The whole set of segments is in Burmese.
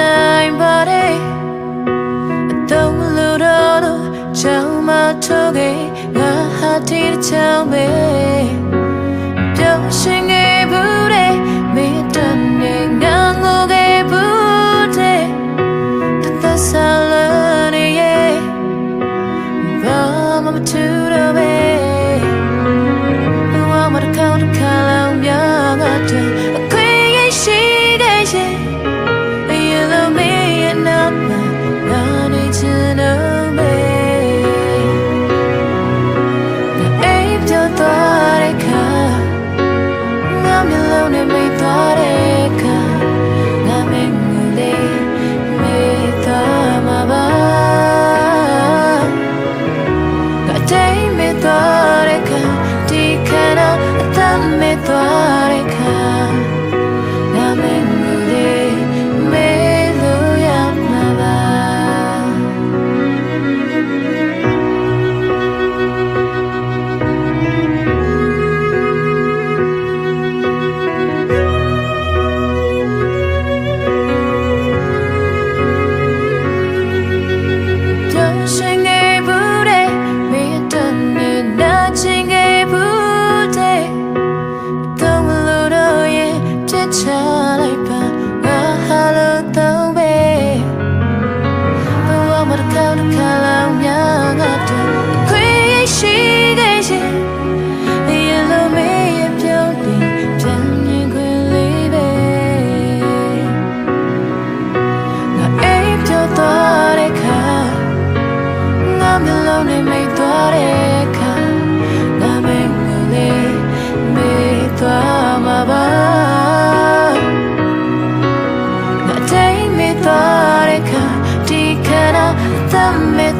နိုင်ပါတယ်အတော့လို့တော့ချောင်းမထုတ်ခဲ့ငါဟာတိချောင်းပဲပြောင်းရှင် color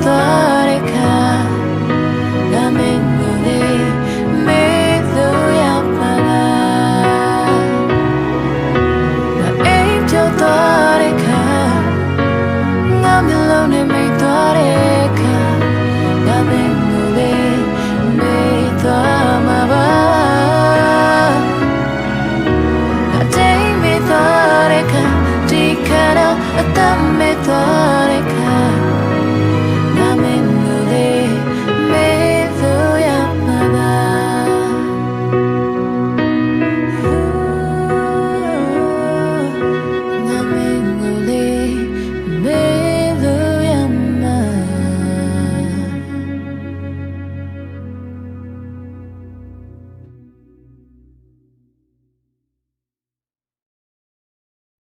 다